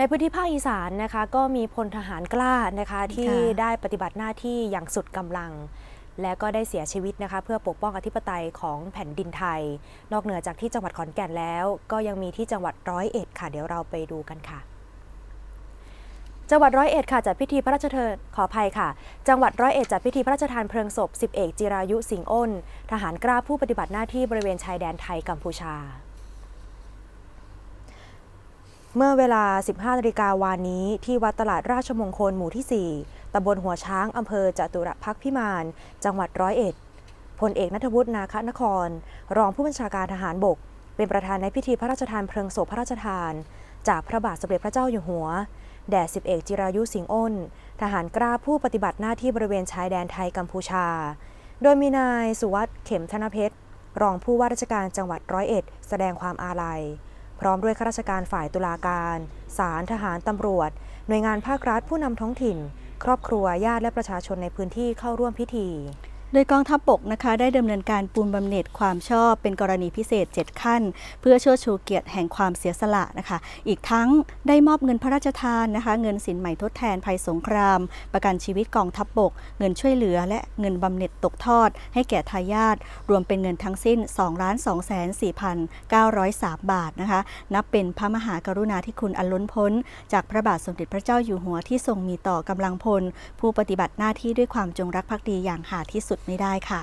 ในพื้นที่ภาคอีสานนะคะก็มีพลทหารกล้านะคะที่ค่ะได้ปฏิบัติหน้าที่อย่างสุดกำลัง และก็ได้เสียชีวิตนะคะเพื่อปกป้องอธิปไตยของแผ่นดินไทย นอกเหนือจากที่จังหวัดขอนแก่นแล้ว ก็ยังมีที่จังหวัดร้อยเอ็ดค่ะเดี๋ยวเราไปดูกันค่ะจังหวัดร้อยเอ็ดค่ะจัดพิธีพระราชทานขออภัยค่ะ จังหวัดร้อยเอ็ดจัดพิธีพระราชทานเพลิงศพสิบเอกจิรายุสิงห์อ้น ทหารกล้าผู้ปฏิบัติหน้าที่บริเวณชายแดนไทยกัมพูชา เมื่อเวลา 15นาฬิกาวานนี้ที่วัดตลาดราชมงคลหมู่ที่ 4ตำบลหัวช้างอำเภอจตุรพักพิมาน จังหวัดร้อยเอ็ดพลเอกนัทวุฒินาคนคร รองผู้บัญชาการทหารบก เป็นประธานในพิธีพระราชทานเพลิงศพพระราชทาน จากพระบาทสมเด็จพระเจ้าอยู่หัว แด่สิบเอกจิรายุสิงห์อ้น ทหารกล้าผู้ปฏิบัติหน้าที่บริเวณชายแดนไทยกัมพูชา โดยมีนายสุวัสด์เข็มธนเพชร รองผู้ว่าราชการจังหวัดร้อยเอ็ด แสดงความอาลัย พร้อมด้วยข้าราชการฝ่ายตุลาการศาลทหารตำรวจ หน่วยงานภาครัฐผู้นำท้องถิ่น ครอบครัวญาติและประชาชนในพื้นที่เข้าร่วมพิธี โดยกองทัพบกนะคะได้ดำเนินการปูนบำเหน็จความชอบเป็นกรณีพิเศษ 7 ขั้น เพื่อเชิดชูเกียรติแห่งความเสียสละนะคะ อีกทั้งได้มอบเงินพระราชทานนะคะ เงินสินใหม่ทดแทนภัยสงคราม ประกันชีวิตกองทัพบกเงินช่วยเหลือ และเงินบำเหน็จตกทอด ให้แก่ทายาทรวมเป็นเงินทั้งสิ้น 2 2 4 903 บาทนะคะ นับเป็นพระมหากรุณาธิคุณอันล้นพ้น จากพระบาทสมเด็จพระเจ้าอยู่หัวที่ทรงมีต่อกำลังพล ผู้ปฏิบัติหน้าที่ด้วยความจงรักภักดีอย่างหาที่สุดดไม่ได้ค่ะ